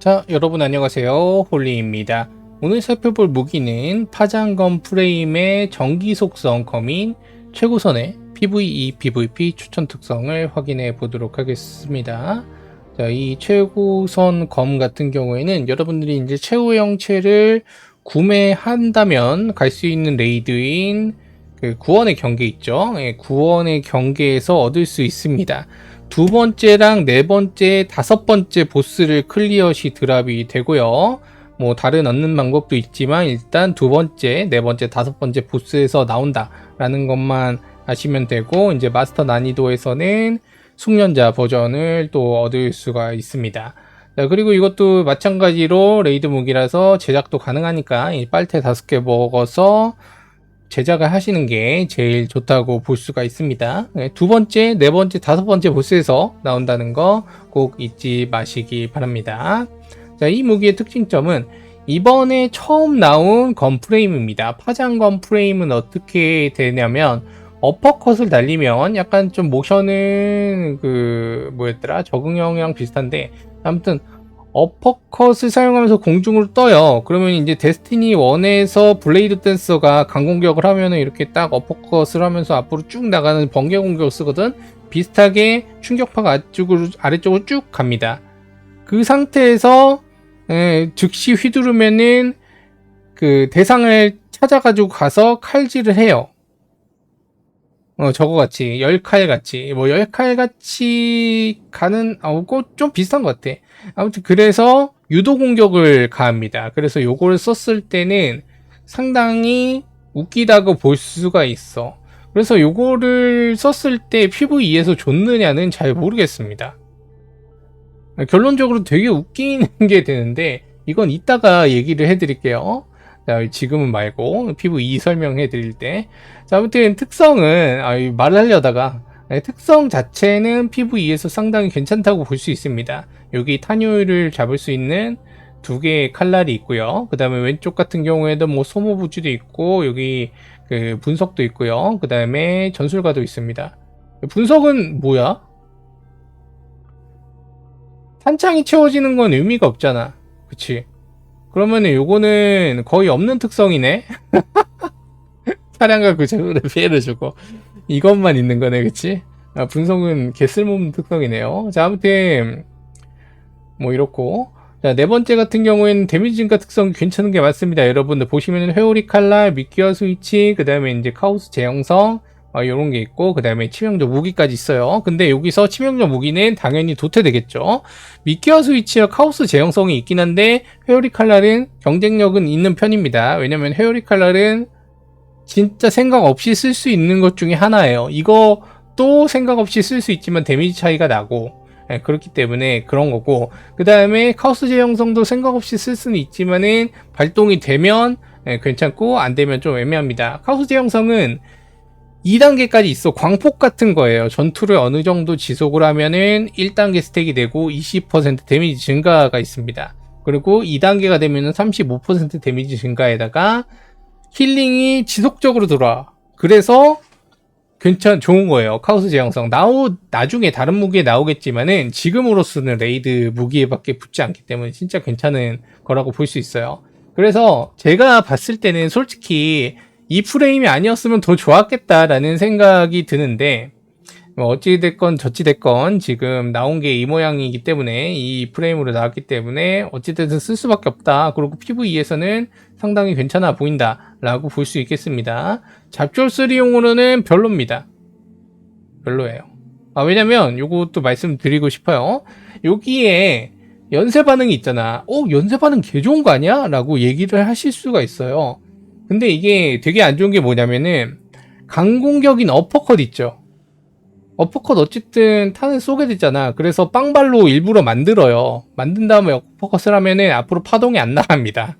자, 여러분 안녕하세요. 홀리입니다. 오늘 살펴볼 무기는 파장검 프레임의 전기 속성 검인 최고선의 PVE, PVP 추천 특성을 확인해 보도록 하겠습니다. 자, 이 최고선 검 같은 경우에는 여러분들이 이제 최후 형체를 구매한다면 갈 수 있는 레이드인 그 구원의 경계 있죠. 예, 구원의 경계에서 얻을 수 있습니다. 두 번째랑 네 번째, 다섯 번째 보스를 클리어 시 드랍이 되고요. 뭐 다른 얻는 방법도 있지만 일단 두 번째, 네 번째, 다섯 번째 보스에서 나온다라는 것만 아시면 되고 이제 마스터 난이도에서는 숙련자 버전을 또 얻을 수가 있습니다. 자, 그리고 이것도 마찬가지로 레이드 무기라서 제작도 가능하니까 이 빨대 다섯 개 먹어서 제작을 하시는 게 제일 좋다고 볼 수가 있습니다. 네, 두 번째, 네 번째, 다섯 번째 보스에서 나온다는 거 꼭 잊지 마시기 바랍니다. 자, 이 무기의 특징점은 이번에 처음 나온 건 프레임입니다. 파장 건 프레임은 어떻게 되냐면 어퍼컷을 날리면 약간 좀 모션은 그 뭐였더라 적응형이랑 비슷한데 아무튼 어퍼컷을 사용하면서 공중으로 떠요. 그러면 이제 데스티니 1에서 블레이드 댄서가 강공격을 하면은 이렇게 딱 어퍼컷을 하면서 앞으로 쭉 나가는 번개 공격을 쓰거든. 비슷하게 충격파가 아쪽으로 아래쪽으로 쭉 갑니다. 그 상태에서 에, 즉시 휘두르면은 그 대상을 찾아가지고 가서 칼질을 해요. 어, 저거 같이, 열칼 같이, 뭐, 열칼 같이 가는, 아, 그좀 비슷한 것 같아. 아무튼, 그래서 유도 공격을 가합니다. 그래서 요거를 썼을 때는 상당히 웃기다고 볼 수가 있어. 그래서 요거를 썼을 때 PVE에서 좋느냐는 잘 모르겠습니다. 결론적으로 되게 웃기는 게 되는데, 이건 이따가 얘기를 해드릴게요. 자, 지금은 말고 PVE 설명해 드릴 때. 자, 아무튼 특성은 아, 말을 하려다가 네, 특성 자체는 PVE에서 상당히 괜찮다고 볼 수 있습니다. 여기 탄효율을 잡을 수 있는 두 개의 칼날이 있고요. 그 다음에 왼쪽 같은 경우에도 뭐 소모 부지도 있고 여기 그 분석도 있고요. 그 다음에 전술가도 있습니다. 분석은 뭐야? 탄창이 채워지는 건 의미가 없잖아. 그치? 그러면은 요거는 거의 없는 특성이네? 차량과 구조물에 피해를 주고 이것만 있는 거네 그치? 아, 분석은 개쓸모없는 특성이네요 자 아무튼 뭐 이렇고 자, 네 번째 같은 경우에는 데미지 증가 특성이 괜찮은 게 맞습니다. 여러분들 보시면은 회오리 칼날, 미끼어 스위치, 그 다음에 이제 카오스 재형성, 어, 요런 게 있고, 그 다음에 치명적 무기까지 있어요. 근데 여기서 치명적 무기는 당연히 도태되겠죠. 미끼어 스위치와 카오스 재형성이 있긴 한데, 회오리 칼날은 경쟁력은 있는 편입니다. 왜냐면 회오리 칼날은 진짜 생각 없이 쓸 수 있는 것 중에 하나예요. 또 생각 없이 쓸 수 있지만 데미지 차이가 나고, 예, 그렇기 때문에 그런 거고 그 다음에 카오스 재형성도 생각 없이 쓸 수는 있지만은 발동이 되면 예, 괜찮고 안 되면 좀 애매합니다. 카오스 재형성은 2단계까지 있어 광폭 같은 거예요. 전투를 어느 정도 지속을 하면은 1단계 스택이 되고 20% 데미지 증가가 있습니다. 그리고 2단계가 되면은 35% 데미지 증가에다가 힐링이 지속적으로 들어와. 그래서 괜찮 좋은 거예요. 카오스 제형성 나오 나중에 다른 무기에 나오겠지만은 지금으로서는 레이드 무기에밖에 붙지 않기 때문에 진짜 괜찮은 거라고 볼 수 있어요. 그래서 제가 봤을 때는 솔직히 이 프레임이 아니었으면 더 좋았겠다라는 생각이 드는데 뭐 어찌 됐건 저찌 됐건 지금 나온 게 이 모양이기 때문에 이 프레임으로 나왔기 때문에 어찌 됐든 쓸 수밖에 없다. 그리고 PVE에서는 상당히 괜찮아 보인다 라고 볼 수 있겠습니다. 잡졸 3용으로는 별로입니다. 별로예요. 아, 왜냐면 요것도 말씀드리고 싶어요. 여기에 연쇄 반응이 있잖아. 어, 연쇄 반응 개 좋은 거 아니야? 라고 얘기를 하실 수가 있어요. 근데 이게 되게 안 좋은 게 뭐냐면은 강공격인 어퍼컷 있죠. 어퍼컷 어쨌든 탄을 쏘게 되잖아. 그래서 빵발로 일부러 만들어요. 만든 다음에 어퍼컷을 하면은 앞으로 파동이 안 나갑니다.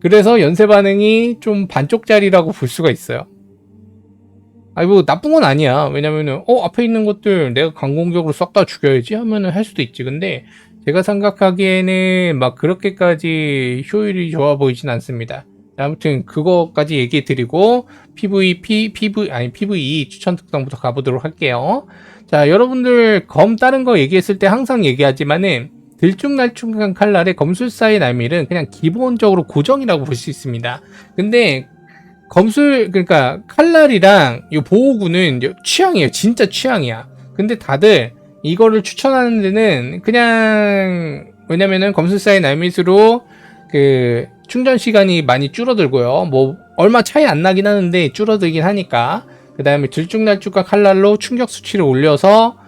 그래서 연쇄 반응이 좀 반쪽짜리라고 볼 수가 있어요. 아니 뭐 나쁜 건 아니야. 왜냐면은 어 앞에 있는 것들 내가 강공격으로 싹 다 죽여야지 하면은 할 수도 있지. 근데 제가 생각하기에는 막 그렇게까지 효율이 좋아 보이진 않습니다. 아무튼 그거까지 얘기해 드리고 PVP, PV 아니 PVE 추천 특성부터 가보도록 할게요. 자, 여러분들 검 다른 거 얘기했을 때 항상 얘기하지만은 들쭉날쭉한 칼날의 검술사의 날밀은 그냥 기본적으로 고정이라고 볼 수 있습니다. 근데 검술 그러니까 칼날이랑 이 보호구는 취향이에요. 진짜 취향이야. 근데 다들 이거를 추천하는 데는 그냥 왜냐면은 검술사의 날밀수록 그 충전 시간이 많이 줄어들고요. 뭐 얼마 차이 안 나긴 하는데 줄어들긴 하니까 그 다음에 들쭉날쭉과 칼날로 충격 수치를 올려서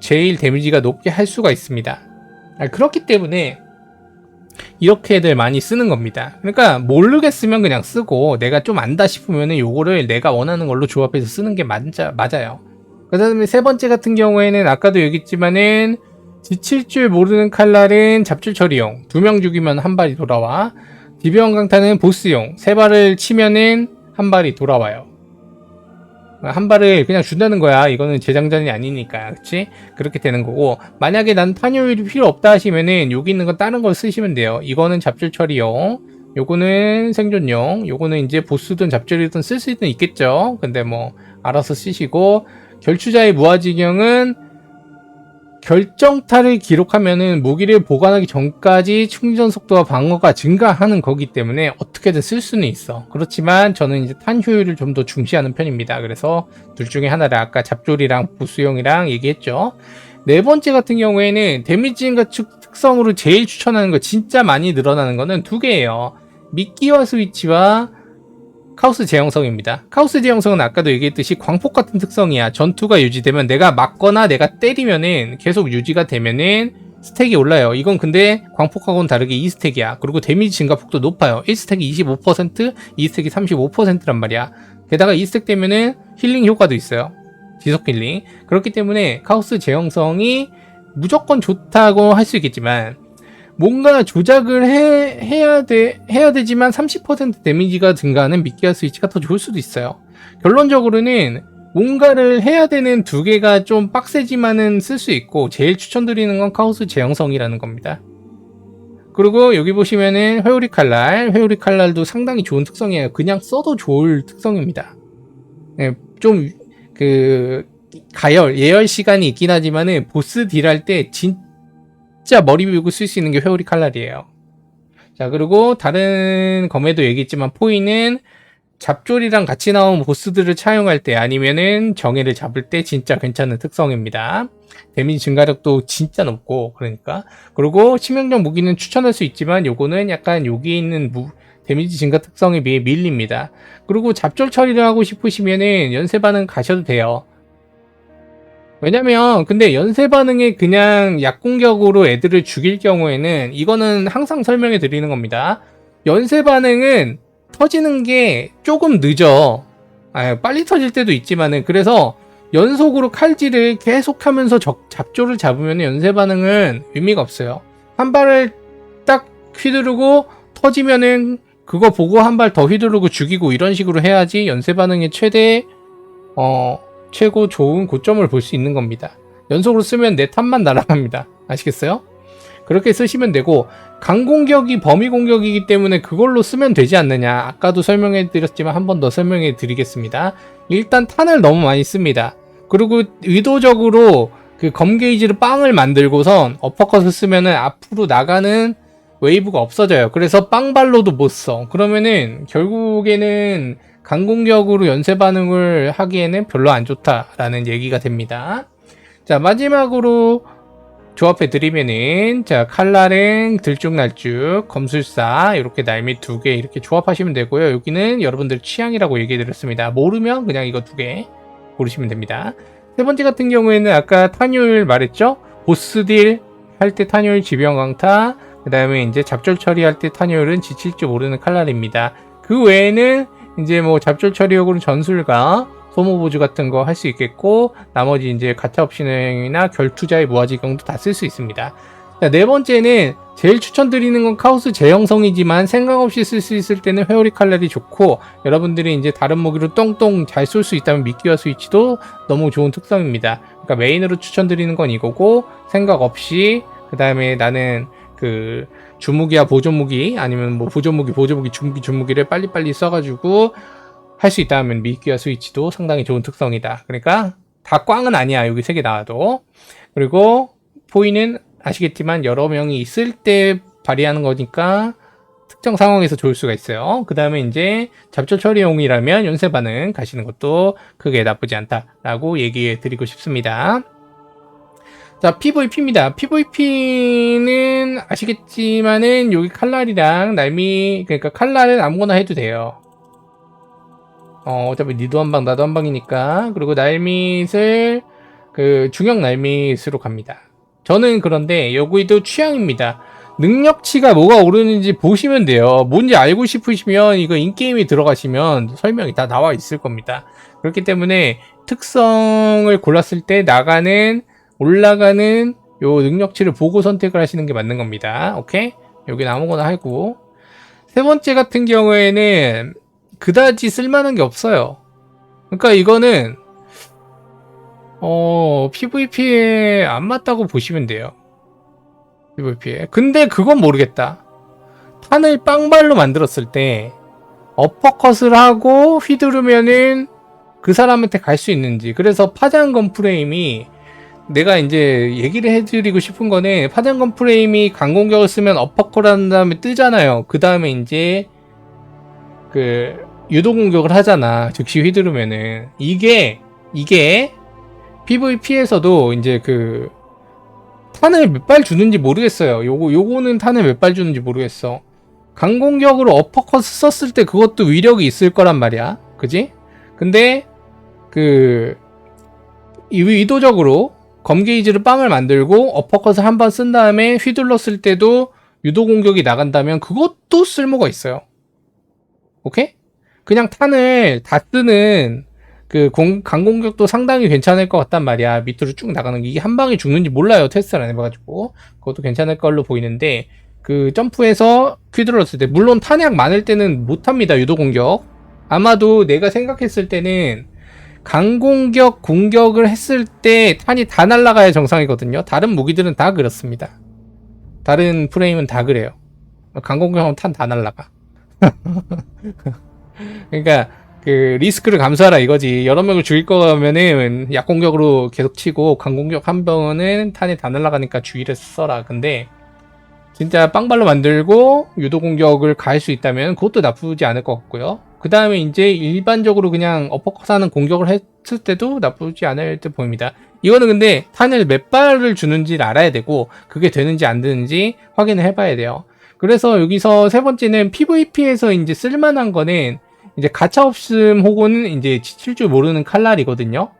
제일 데미지가 높게 할 수가 있습니다. 아, 그렇기 때문에 이렇게들 많이 쓰는 겁니다. 그러니까 모르겠으면 그냥 쓰고 내가 좀 안다 싶으면 요거를 내가 원하는 걸로 조합해서 쓰는 게 맞아, 맞아요. 그 다음에 세 번째 같은 경우에는 아까도 얘기했지만은 지칠 줄 모르는 칼날은 잡줄 처리용 두 명 죽이면 한 발이 돌아와 디병 강타는 보스용 세 발을 치면은 한 발이 돌아와요. 한 발을 그냥 준다는 거야. 이거는 재장전이 아니니까. 그치? 그렇게 되는 거고. 만약에 난 탄효율이 필요 없다 하시면은 여기 있는 거 다른 걸 쓰시면 돼요. 이거는 잡줄 처리용. 요거는 생존용. 요거는 이제 보스든 잡줄이든 쓸 수는 있겠죠. 근데 뭐 알아서 쓰시고 결투자의 무아지경은 결정타를 기록하면은 무기를 보관하기 전까지 충전 속도와 방어가 증가하는 거기 때문에 어떻게든 쓸 수는 있어. 그렇지만 저는 이제 탄 효율을 좀 더 중시하는 편입니다. 그래서 둘 중에 하나를 아까 잡졸이랑 보수용이랑 얘기했죠. 네 번째 같은 경우에는 데미지 증가 특성으로 제일 추천하는 거 진짜 많이 늘어나는 거는 두 개예요. 미끼와 스위치와 카오스 제형성입니다. 카오스 제형성은 아까도 얘기했듯이 광폭 같은 특성이야. 전투가 유지되면 내가 맞거나 내가 때리면은 계속 유지가 되면은 스택이 올라요. 이건 근데 광폭하고는 다르게 2스택이야. 그리고 데미지 증가폭도 높아요. 1스택이 25%, 2스택이 35%란 말이야. 게다가 2스택 되면은 힐링 효과도 있어요. 지속 힐링. 그렇기 때문에 카오스 제형성이 무조건 좋다고 할 수 있겠지만 뭔가 조작을 해, 해야 돼, 해야 되지만 30% 데미지가 증가하는 미끼아 스위치가 더 좋을 수도 있어요. 결론적으로는 뭔가를 해야 되는 두 개가 좀 빡세지만은 쓸 수 있고, 제일 추천드리는 건 카오스 제형성이라는 겁니다. 그리고 여기 보시면은 회오리 칼날, 회오리 칼날도 상당히 좋은 특성이에요. 그냥 써도 좋을 특성입니다. 네, 좀, 그, 가열, 예열 시간이 있긴 하지만은 보스 딜 할 때 진, 진짜 머리 비우고 쓸 수 있는 게 회오리 칼날이에요. 자, 그리고 다른 검에도 얘기했지만 포인은 잡졸이랑 같이 나온 보스들을 차용할 때 아니면은 정예를 잡을 때 진짜 괜찮은 특성입니다. 데미지 증가력도 진짜 높고 그러니까 그리고 치명적 무기는 추천할 수 있지만 요거는 약간 여기에 있는 무, 데미지 증가 특성에 비해 밀립니다. 그리고 잡졸 처리를 하고 싶으시면은 연쇄 반응 가셔도 돼요. 왜냐면 근데 연쇄 반응에 그냥 약공격으로 애들을 죽일 경우에는 이거는 항상 설명해 드리는 겁니다. 연쇄 반응은 터지는 게 조금 늦어. 아, 빨리 터질 때도 있지만은 그래서 연속으로 칼질을 계속하면서 적, 잡조를 잡으면 연쇄 반응은 의미가 없어요. 한 발을 딱 휘두르고 터지면은 그거 보고 한 발 더 휘두르고 죽이고 이런 식으로 해야지 연쇄 반응의 최대 어 최고 좋은 고점을 볼 수 있는 겁니다. 연속으로 쓰면 내 탑만 날아갑니다. 아시겠어요? 그렇게 쓰시면 되고 강공격이 범위 공격이기 때문에 그걸로 쓰면 되지 않느냐 아까도 설명해 드렸지만 한 번 더 설명해 드리겠습니다 일단 탄을 너무 많이 씁니다 그리고 의도적으로 그 검게이지를 빵을 만들고선 어퍼컷을 쓰면은 앞으로 나가는 웨이브가 없어져요 그래서 빵발로도 못써 그러면은 결국에는 강공격으로 연쇄 반응을 하기에는 별로 안 좋다라는 얘기가 됩니다. 자, 마지막으로 조합해 드리면은 자 칼날행 들쭉날쭉 검술사 이렇게 날미 두 개 이렇게 조합하시면 되고요. 여기는 여러분들 취향이라고 얘기해 드렸습니다. 모르면 그냥 이거 두 개 고르시면 됩니다. 세 번째 같은 경우에는 아까 탄율 말했죠? 보스딜 할 때 탄율 지병 강타 그 다음에 이제 잡절 처리할 때 탄율은 지칠 줄 모르는 칼날입니다. 그 외에는 이제 뭐 잡졸 처리용으로 전술과 소모 보조 같은 거 할 수 있겠고 나머지 이제 가차 옵션이나 결투자의 무화지경도 다 쓸 수 있습니다. 자, 네 번째는 제일 추천드리는 건 카오스 제형성이지만 생각 없이 쓸 수 있을 때는 회오리 칼날이 좋고 여러분들이 이제 다른 무기로 똥똥 잘 쏠 수 있다면 미끼와 스위치도 너무 좋은 특성입니다. 그러니까 메인으로 추천드리는 건 이거고 생각 없이 그 다음에 나는 그 주무기야 보조무기 아니면 뭐 보조무기 보조무기 중기 주무기를 빨리빨리 써가지고 할 수 있다면 미끼와 스위치도 상당히 좋은 특성이다. 그러니까 다 꽝은 아니야 여기 세 개 나와도 그리고 포인은 아시겠지만 여러 명이 있을 때 발휘하는 거니까 특정 상황에서 좋을 수가 있어요. 그 다음에 이제 잡초 처리용이라면 연쇄 반응 가시는 것도 크게 나쁘지 않다라고 얘기해 드리고 싶습니다. 자, PVP입니다. PVP는 아시겠지만은 여기 칼날이랑 날미, 그러니까 칼날은 아무거나 해도 돼요. 어, 어차피 니도 한 방, 나도 한 방이니까. 그리고 날밋을 그 중형 날밋으로 갑니다. 저는 그런데 여기도 취향입니다. 능력치가 뭐가 오르는지 보시면 돼요. 뭔지 알고 싶으시면 이거 인게임에 들어가시면 설명이 다 나와 있을 겁니다. 그렇기 때문에 특성을 골랐을 때 나가는 올라가는 요 능력치를 보고 선택을 하시는 게 맞는 겁니다. 오케이? 여기는 아무거나 하고 세 번째 같은 경우에는 그다지 쓸만한 게 없어요. 그러니까 이거는 어 PVP에 안 맞다고 보시면 돼요. PVP에. 근데 그건 모르겠다. 탄을 빵발로 만들었을 때 어퍼컷을 하고 휘두르면은 그 사람한테 갈 수 있는지. 그래서 파장 건 프레임이 내가 이제 얘기를 해드리고 싶은 거는 파장건 프레임이 강공격을 쓰면 어퍼컷 한 다음에 뜨잖아요. 그 다음에 이제 그 유도 공격을 하잖아. 즉시 휘두르면은 이게 이게 PVP에서도 이제 그 탄을 몇 발 주는지 모르겠어요. 요거 요거는 탄을 몇 발 주는지 모르겠어. 강공격으로 어퍼컷 썼을 때 그것도 위력이 있을 거란 말이야. 그지? 근데 그 이- 의도적으로 검게이지로 빵을 만들고 어퍼컷을 한 번 쓴 다음에 휘둘렀을 때도 유도 공격이 나간다면 그것도 쓸모가 있어요. 오케이? 그냥 탄을 다 뜨는 그 공, 강공격도 상당히 괜찮을 것 같단 말이야. 밑으로 쭉 나가는 게 이게 한 방에 죽는지 몰라요. 테스트를 안 해봐가지고 그것도 괜찮을 걸로 보이는데 그 점프해서 휘둘렀을 때 물론 탄약 많을 때는 못합니다. 유도 공격 아마도 내가 생각했을 때는 강공격 공격을 했을 때 탄이 다 날아가야 정상이거든요. 다른 무기들은 다 그렇습니다. 다른 프레임은 다 그래요. 강공격하면 탄 다 날아가. 그러니까 그 리스크를 감수하라 이거지. 여러 명을 죽일 거면은 약공격으로 계속 치고 강공격 한 번은 탄이 다 날아가니까 주의를 써라. 근데 진짜 빵발로 만들고 유도 공격을 가할 수 있다면 그것도 나쁘지 않을 것 같고요. 그 다음에 이제 일반적으로 그냥 어퍼컷하는 공격을 했을 때도 나쁘지 않을 듯 보입니다. 이거는 근데 탄을 몇 발을 주는지를 알아야 되고 그게 되는지 안 되는지 확인을 해봐야 돼요. 그래서 여기서 세 번째는 PVP에서 이제 쓸만한 거는 이제 가차 없음 혹은 이제 지칠 줄 모르는 칼날이거든요.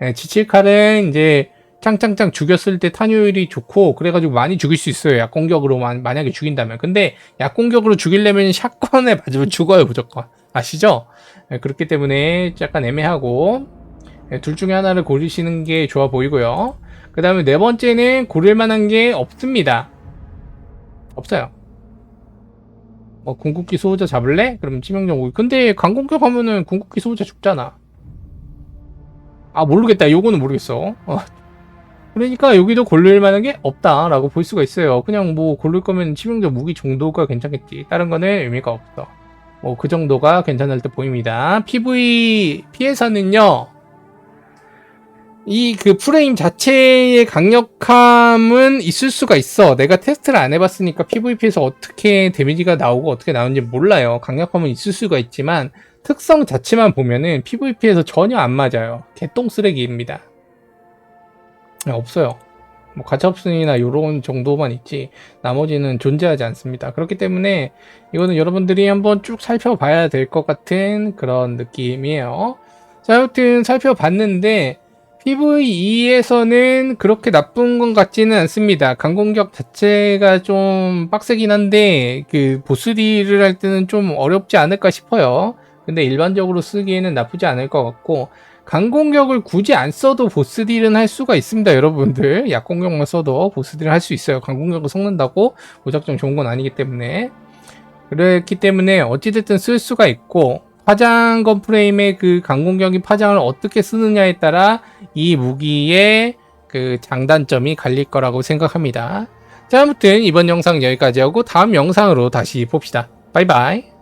예, 지칠 칼은 이제 짱짱짱 죽였을 때 탄효율이 좋고 그래가지고 많이 죽일 수 있어요. 약공격으로 만, 만약에 죽인다면. 근데 약공격으로 죽이려면 샷건에 맞으면 죽어요 무조건. 아시죠? 예, 그렇기 때문에 약간 애매하고 예, 둘 중에 하나를 고르시는 게 좋아 보이고요. 그 다음에 네 번째는 고를 만한 게 없습니다. 없어요. 뭐 궁극기 수호자 잡을래? 그럼 치명적 오기. 근데 강공격 하면은 궁극기 수호자 죽잖아. 아 모르겠다. 요거는 모르겠어. 어. 그러니까 여기도 고를 만한 게 없다라고 볼 수가 있어요. 그냥 뭐 고를 거면 치명적 무기 정도가 괜찮겠지. 다른 거는 의미가 없어. 뭐 그 정도가 괜찮을 듯 보입니다. PVP에서는요. 이 그 프레임 자체의 강력함은 있을 수가 있어. 내가 테스트를 안 해봤으니까 PVP에서 어떻게 데미지가 나오고 어떻게 나오는지 몰라요. 강력함은 있을 수가 있지만 특성 자체만 보면은 PVP에서 전혀 안 맞아요. 개똥 쓰레기입니다. 네, 없어요. 뭐 가차없음이나 요런 정도만 있지 나머지는 존재하지 않습니다. 그렇기 때문에 이거는 여러분들이 한번 쭉 살펴봐야 될 것 같은 그런 느낌이에요. 자, 아무튼 살펴봤는데 PVE에서는 그렇게 나쁜 것 같지는 않습니다. 강공격 자체가 좀 빡세긴 한데 그 보스딜을 할 때는 좀 어렵지 않을까 싶어요. 근데 일반적으로 쓰기에는 나쁘지 않을 것 같고 강공격을 굳이 안 써도 보스 딜은 할 수가 있습니다, 여러분들. 약공격만 써도 보스 딜을 할 수 있어요. 강공격을 섞는다고 무작정 좋은 건 아니기 때문에. 그렇기 때문에 어찌됐든 쓸 수가 있고, 파장 건 프레임의 그 강공격인 파장을 어떻게 쓰느냐에 따라 이 무기의 그 장단점이 갈릴 거라고 생각합니다. 자, 아무튼 이번 영상 여기까지 하고 다음 영상으로 다시 봅시다. 바이바이.